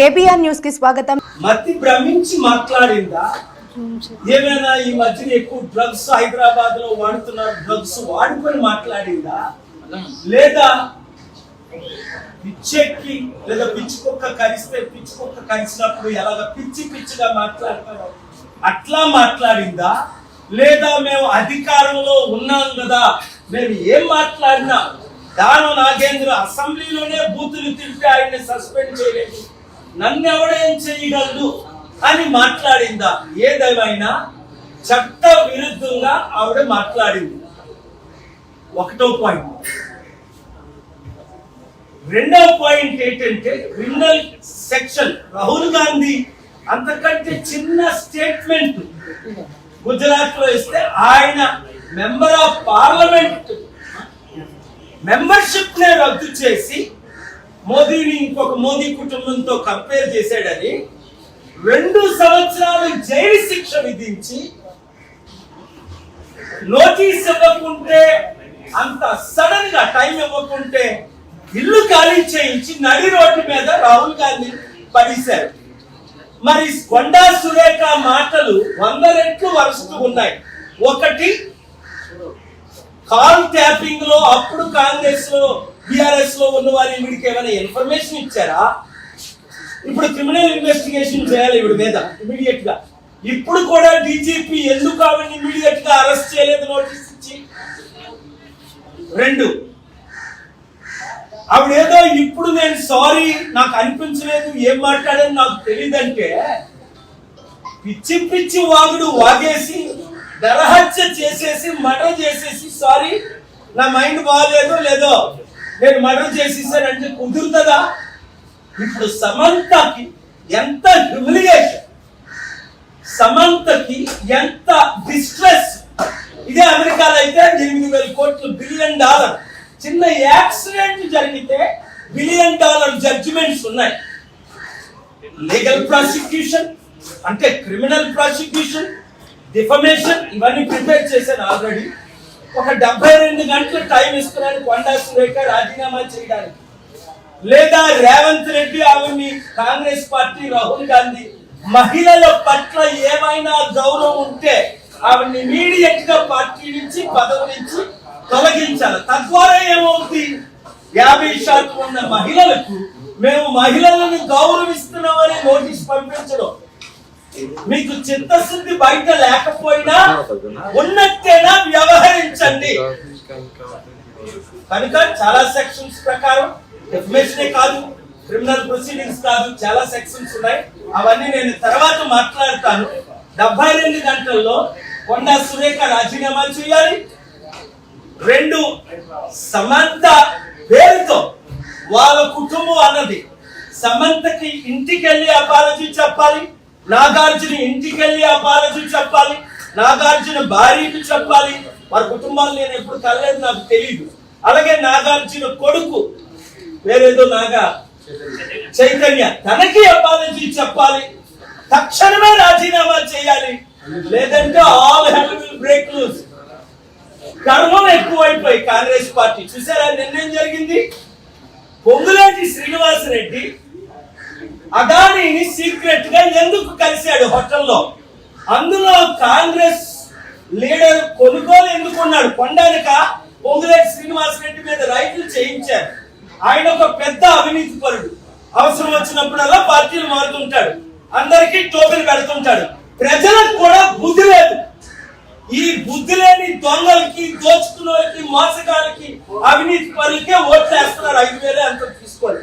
KBR న్యూస్కి స్వాగతం. మతి భ్రమించి మాట్లాడిందా? ఏమైనా ఈ మధ్యన ఎక్కువ డ్రగ్స్ హైదరాబాద్లో వాడుతున్నారు డ్రగ్స్ వాడుకొని మాట్లాడిందా? లేదా పిచ్చెక్కి లేదా పిచ్చి కుక్క కరిస్తే పిచ్చి కుక్క కరిచినప్పుడు ఎలాగ పిచ్చి పిచ్చిగా మాట్లాడతారో అట్లా మాట్లాడిందా? లేదా మేము అధికారంలో ఉన్నాం కదా మేము ఏం మాట్లాడినా? దాను నాగేంద్ర అసెంబ్లీలోనే బూతులు తింటే ఆయన్ని సస్పెండ్ చేయలేదు. నన్ను ఎవడేం చేయగలడు అని మాట్లాడిందా? ఏదేమైనా చట్ట విరుద్ధంగా ఆవిడ మాట్లాడింది. ఒకటో పాయింట్. రెండవ పాయింట్ ఏంటంటే క్రిమినల్ సెక్షన్. రాహుల్ గాంధీ అంతకంటే చిన్న స్టేట్మెంట్ గుజరాత్లో ఇస్తే ఆయన మెంబర్ ఆఫ్ పార్లమెంట్ మెంబర్షిప్ నే రద్దు చేసి మోదీని ఇంకొక మోదీ కుటుంబంతో కంపేర్ చేశాడని రెండు సంవత్సరాలు జైలు శిక్ష విధించి నోటీస్ ఇవ్వకుంటే అంత సడన్గా టైం ఇవ్వకుంటే ఇల్లు ఖాళీ చేయించి నడి రోడ్డు మీద రాహుల్ గాంధీ పడేశారు. మరి కొండా సురేఖ మాటలు వంద రెట్లు వరుస్తూ ఉన్నాయి. ఒకటి కాల్ ట్యాపింగ్లో అప్పుడు కాంగ్రెస్లో బిఆర్ఎస్లో ఉన్న వారి వీడికి ఏమైనా ఇన్ఫర్మేషన్ ఇచ్చారా? ఇప్పుడు క్రిమినల్ ఇన్వెస్టిగేషన్ చేయాలి ఇవి మీద ఇమీడియట్గా. ఇప్పుడు కూడా డీజీపీ ఎందుకు ఆవిడని ఇమీడియట్గా అరెస్ట్ చేయలేదు నోటీస్ ఇచ్చి? రెండు. ఆవిడ ఏదో ఇప్పుడు నేను సారీ నాకు అనిపించలేదు ఏం మాట్లాడని నాకు తెలియదంటే పిచ్చి పిచ్చి వాగుడు వాగేసి నరహత్య చేసేసి మర్డర్ చేసేసి సారీ నా మైండ్ బాగాలేదో లేదో నేను మర్డర్ చేసేసానంటే కుదురుతుందా? ఇప్పుడు సమంతకి ఎంత హ్యూమిలియేషన్ సమంతకి ఎంత డిస్ట్రెస్ ఇదే అమెరికాలో అయితే ఎనిమిది వేల కోట్లు బిలియన్ డాలర్ చిన్న యాక్సిడెంట్ జరిగితే బిలియన్ డాలర్ జడ్జిమెంట్స్ ఉన్నాయి. లీగల్ ప్రాసిక్యూషన్ అంటే క్రిమినల్ ప్రాసిక్యూషన్ డిఫమేషన్ ఇవన్నీ ప్రిపేర్ చేశాను ఆల్రెడీ ఒక డెబ్బై రెండు గంటలు టైం ఇస్తున్నాను కొండా సురేఖ రాజీనామా చేయడానికి. లేదా రేవంత్ రెడ్డి ఆవిడ్ని కాంగ్రెస్ పార్టీ రాహుల్ గాంధీ మహిళల పట్ల ఏమైనా గౌరవం ఉంటే ఆవిడ్ని ఇమీడియట్గా పార్టీ నుంచి పదవి నుంచి తొలగించాలి. తద్వారా ఏమవుతుంది యాభై శాతం ఉన్న మహిళలకు మేము మహిళలను గౌరవిస్తున్నామని నోటీస్ పంపించడం. మీకు చిత్తశుద్ధి బయట లేకపోయినా ఉన్నట్టేనా వ్యవహరించండి. కనుక చాలా సెక్షన్స్ ప్రకారం డెఫినేషన్ కాదు క్రిమినల్ ప్రొసీడింగ్స్ కాదు చాలా సెక్షన్స్ ఉన్నాయి. అవన్నీ నేను తర్వాత మాట్లాడతాను. డెబ్బై రెండు గంటల్లో కొండా సురేఖ రాజీనామా చేయాలి. రెండు సమంత పేరుతో వాళ్ళ కుటుంబం అన్నది. సమంతకి ఇంటికి వెళ్ళి అపాలజీ చెప్పాలి. నాగార్జున ఇంటికి వెళ్ళి అపాలజీ చెప్పాలి. నాగార్జున భార్యకి చెప్పాలి. వారి కుటుంబాలు నేను ఎప్పుడు కలలేదు నాకు తెలియదు అలాగే నాగార్జున కొడుకు వేరేదో నాగా చైతన్య తనకి అపాలజీ చెప్పాలి. తక్షణమే రాజీనామా చేయాలి. లేదంటే all hell will break loose కర్మం ఎక్కువైపోయి కాంగ్రెస్ పార్టీ చూసారా నిన్నేం జరిగింది? పొంగులేటి శ్రీనివాస అదానీని సీక్రెట్గా ఎందుకు హోటల్లో. అందులో కాంగ్రెస్ లీడర్ కొనుగోలు ఎందుకున్నాడు? కొండానిక పొంగులేటి శ్రీనివాసరెడ్డి మీద రైతులు చేయించారు. ఆయన ఒక పెద్ద అవినీతి పరుడు. అవసరం వచ్చినప్పుడల్లా పార్టీలు మారుతుంటాడు. అందరికీ టోపీలు పెడుతుంటాడు. ప్రజలకు కూడా బుద్ధి లేదు. ఈ బుద్ధి లేని దొంగలకి దోచుకున్నోళ్ళకి మోసగాళ్ళకి అవినీతి పరులకే ఓట్లు వేస్తున్నారు ఐదు వేలే అంత తీసుకోవాలి.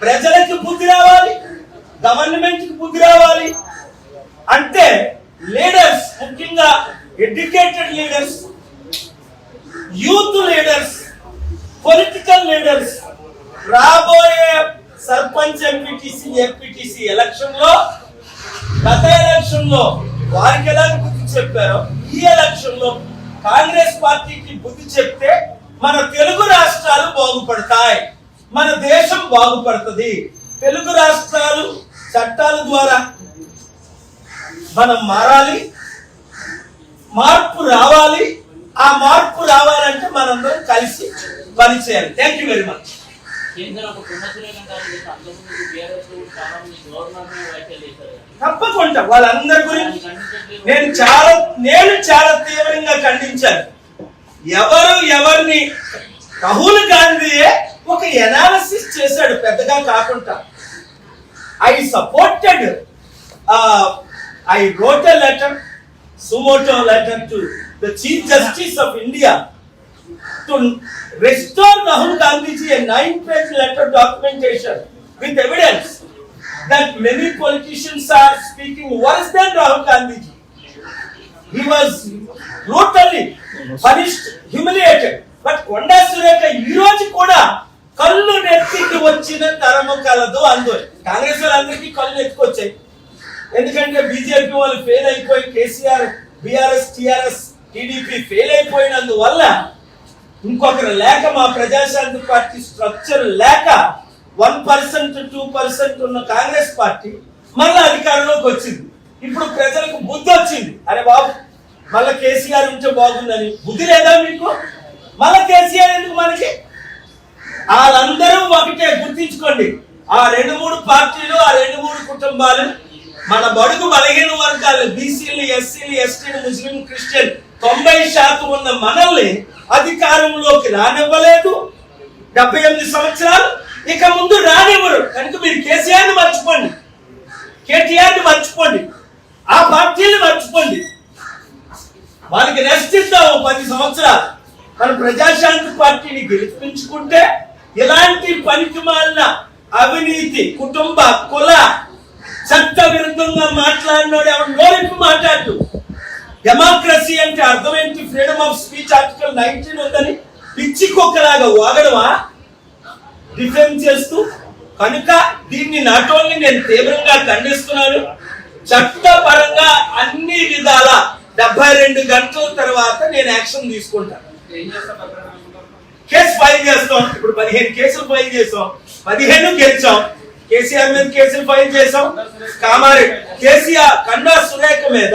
ప్రజలకి బుద్ధి రావాలి. గవర్నమెంట్కి బుద్ధి రావాలి. అంటే లీడర్స్ ముఖ్యంగా educated leaders youth leaders political leaders రాబోయే సర్పంచ్ ఎంపీటీసీ ఎంపీటీసీ ఎలక్షన్లో గత ఎలక్షన్లో వారికి ఎలా బుద్ధి చెప్పారో ఈ ఎలక్షన్లో కాంగ్రెస్ పార్టీకి బుద్ధి చెప్తే మన తెలుగు రాష్ట్రాలు బాగుపడతాయి. మన దేశం బాగుపడుతుంది. తెలుగు రాష్ట్రాలు చట్టాల ద్వారా మనం మారాలి మార్పు రావాలి ఆ మార్పు రావాలంటే మనందరం కలిసి పనిచేయాలి థ్యాంక్ యూ వెరీ మచ్ తప్పకుండా వాళ్ళందరి గురించి నేను చాలా నేను చాలా తీవ్రంగా ఖండించాను. ఎవరు ఎవరిని రాహుల్ గాంధీయే ఒక ఎనాలిసిస్ చేశాడు పెద్దగా కాకుండా. I supported I wrote a letter suo motu letter to the chief justice of India to restore Rahul Gandhiji a nine-page letter documentation with evidence that many politicians are speaking worse than Rahul Gandhiji. He was brutally punished, humiliated. But Konda Surekha ఈ రోజు కూడా కళ్ళు నెత్తికి వచ్చిన తరము కలదు అందు కాంగ్రెస్ వాళ్ళందరికీ కళ్ళు నెత్తుకొచ్చాయి ఎందుకంటే బీజేపీ వాళ్ళు ఫెయిల్ అయిపోయి KCR BRS TRS TDP fail అయిపోయినందువల్ల ఇంకొకరు లేక మా ప్రజాశాంతి పార్టీ స్ట్రక్చర్ లేక వన్ పర్సెంట్ టూ పర్సెంట్ ఉన్న కాంగ్రెస్ పార్టీ మళ్ళీ అధికారంలోకి వచ్చింది. ఇప్పుడు ప్రజలకు బుద్ధి వచ్చింది. అరే బాబు మళ్ళీ కేసీఆర్ ఉంటే బాగుందని బుద్ధి లేదా మీకు? మళ్ళీ కేసీఆర్ ఎందుకు మనకి? వాళ్ళందరూ ఒకటే గుర్తించుకోండి. ఆ రెండు మూడు పార్టీలు ఆ రెండు మూడు కుటుంబాలు మన బడుగు బలహీన వర్గాలు బీసీలు ఎస్సీలు ఎస్టీలు ముస్లిం క్రిస్టియన్ తొంభై శాతం ఉన్న మనల్ని అధికారంలోకి రానివ్వలేదు. డెబ్బై ఎనిమిది సంవత్సరాలు. ఇక ముందు రానివ్వరు. కనుక మీరు కేసీఆర్ని మర్చిపోండి. కేటీఆర్ని మర్చిపోండి. ఆ పార్టీని మర్చిపోండి. వాళ్ళకి రెస్ట్ ఇద్దాం పది సంవత్సరాలు. మన ప్రజాశాంతి పార్టీని గెలిపించుకుంటే ఇలాంటి పనికి మాలిన అవినీతి కుటుంబ కుల చట్ట విరుద్ధంగా మాట్లాడినోడు ఎవరు నోరిపి మాట్లాడు డెమోక్రసీ అంటే అర్థం ఏంటి? Freedom of speech article nineteen ఉందని. పిచ్చి కుక్కలాగా వాగడమా? డిఫెన్స్ చేస్తూ కనుక దీన్ని నాట్ ఓన్లీ నేను తీవ్రంగా ఖండిస్తున్నాను చట్టపరంగా అన్ని విధాల డెబ్బై రెండు గంటల తర్వాత నేను యాక్షన్ తీసుకుంటాను. కేసు ఫైల్ చేస్తాం. ఇప్పుడు పదిహేను కేసులు ఫైల్ చేసాం పదిహేను గెలిచాం. కేసీఆర్ మీద కేసులు ఫైల్ చేసాం కామారెడ్డి కేసీఆర్ కన్నా సురేఖ మీద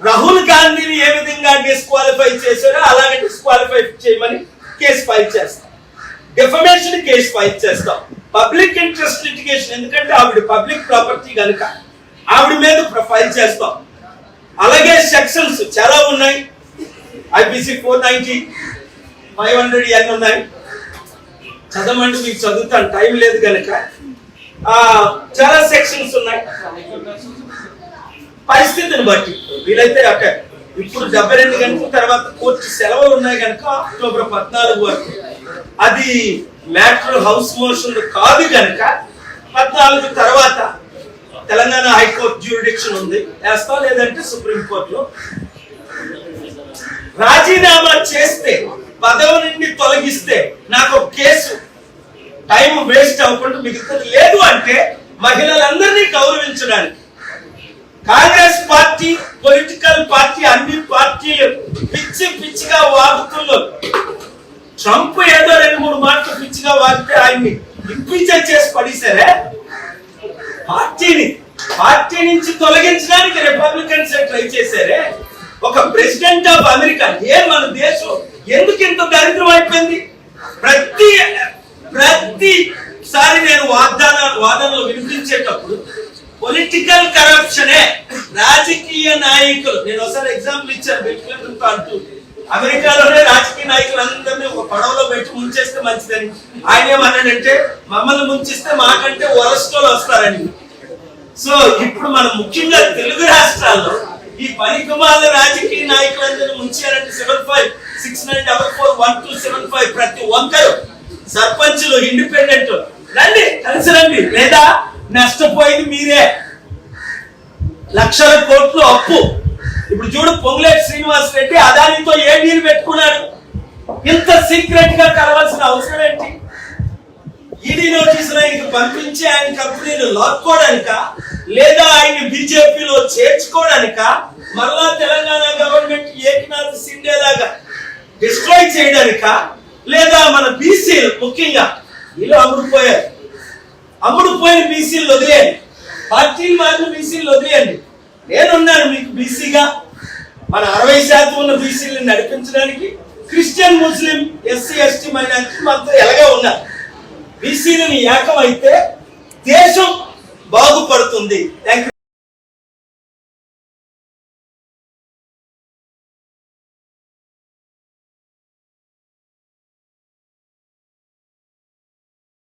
రాహుల్ గాంధీని ఏ విధంగా డిస్క్వాలిఫై చేశారో అలాగే డిస్క్వాలిఫై చేయమని కేసు ఫైల్ చేస్తాం. డిఫమేషన్ కేసు ఫైల్ చేస్తాం. పబ్లిక్ ఇంట్రెస్ట్ లిటిగేషన్ ఎందుకంటే ఆవిడ పబ్లిక్ ప్రాపర్టీ కనుక ఆవిడ మీద ఫైల్ చేస్తాం. అలాగే సెక్షన్స్ చాలా ఉన్నాయి. IPC four ninety five hundred N ఉన్నాయి. చదవండి మీకు చదువుతాను టైం లేదు కనుక చాలా సెక్షన్స్ ఉన్నాయి. పరిస్థితిని బట్టి. వీలైతే అక్కడ ఇప్పుడు డెబ్బై రెండు గంటల తర్వాత కోర్టు సెలవులు ఉన్నాయి కనుక అక్టోబర్ పద్నాలుగు వరకు. అది మ్యాటర్ హౌస్ మోషన్ కాదు కనుక పద్నాలుగు తర్వాత తెలంగాణ హైకోర్టు జ్యూరిడిక్షన్ ఉంది. వేస్తా లేదంటే సుప్రీం కోర్టులో రాజీనామా చేస్తే పదవి నుండి తొలగిస్తే నాకు ఒక కేసు టైం వేస్ట్ అవ్వకుండా మిగులుతుంది. లేదు అంటే మహిళలందరినీ గౌరవించడానికి కాంగ్రెస్ పార్టీ పొలిటికల్ పార్టీ అన్ని పార్టీలు పిచ్చి పిచ్చిగా వాగుతున్నారు. ట్రంప్ ఏదో రెండు మూడు మాటలు పిచ్చిగా వాగితే ఆయన్ని ఇంపీచర్ చేసి పడేశారే? పార్టీని పార్టీ నుంచి తొలగించడానికి రిపబ్లికన్స్ ట్రై చేశారే? ఒక ప్రెసిడెంట్ ఆఫ్ అమెరికా ఏ మన దేశం? ఎందుకు ఇంత దరిద్రం అయిపోయింది? ప్రతి ప్రతిసారి నేను వాగ్దాన వాదనలు వినిపించేటప్పుడు పొలిటికల్ కరప్షనే రాజకీయ నాయకులు నేను ఒకసారి ఎగ్జాంపుల్ ఇచ్చాను బిల్ అంటూ. అమెరికాలోనే రాజకీయ నాయకులు అందరినీ ఒక పడవలో పెట్టి ముంచేస్తే మంచిదని. ఆయన ఏమన్నాడంటే మమ్మల్ని ముంచిస్తే మాకంటే వరస్టోలు వస్తారని. సో ఇప్పుడు మనం ముఖ్యంగా తెలుగు రాష్ట్రాల్లో ఈ పనికిమాల రాజకీయ నాయకులందరూ ముంచారంటే seven five six nine double four one two seven five ప్రతి ఒక్కరు సర్పంచ్లు ఇండిపెండెంట్ రండి కలిసి రండి. లేదా నష్టపోయింది మీరే. లక్షల కోట్లు అప్పు. ఇప్పుడు చూడు పొంగులేటి శ్రీనివాస్ రెడ్డి అదానితో ఏ డీల్ పెట్టుకున్నాడు? ఇంత సీక్రెట్గా కలవాల్సిన అవసరం ఏంటి? ఈడీ నోటీసులు ఆయనకి పంపించి ఆయన కంపెనీలు లాక్కోవడానిక లేదా ఆయన బీజేపీలో చేర్చుకోవడానిక మరలా తెలంగాణ గవర్నమెంట్ ఏకనాథ్ సిండే లాగా డిస్ట్రాయ్ చేయడానిక లేదా మన బీసీలు ముఖ్యంగా వీళ్ళు అమ్ముడుపోయారు అమ్ముడుపోయిన బీసీలు వదిలేయండి. పార్టీలు మారిన బీసీలు వదిలేయండి. నేనున్నాను మీకు బీసీగా మన అరవై శాతం ఉన్న బీసీలను నడిపించడానికి Christian Muslim SC ST minority మనతో ఎలాగే ఉన్నారు. బీసీలను ఏకమైతే దేశం బాగుపడుతుంది. థ్యాంక్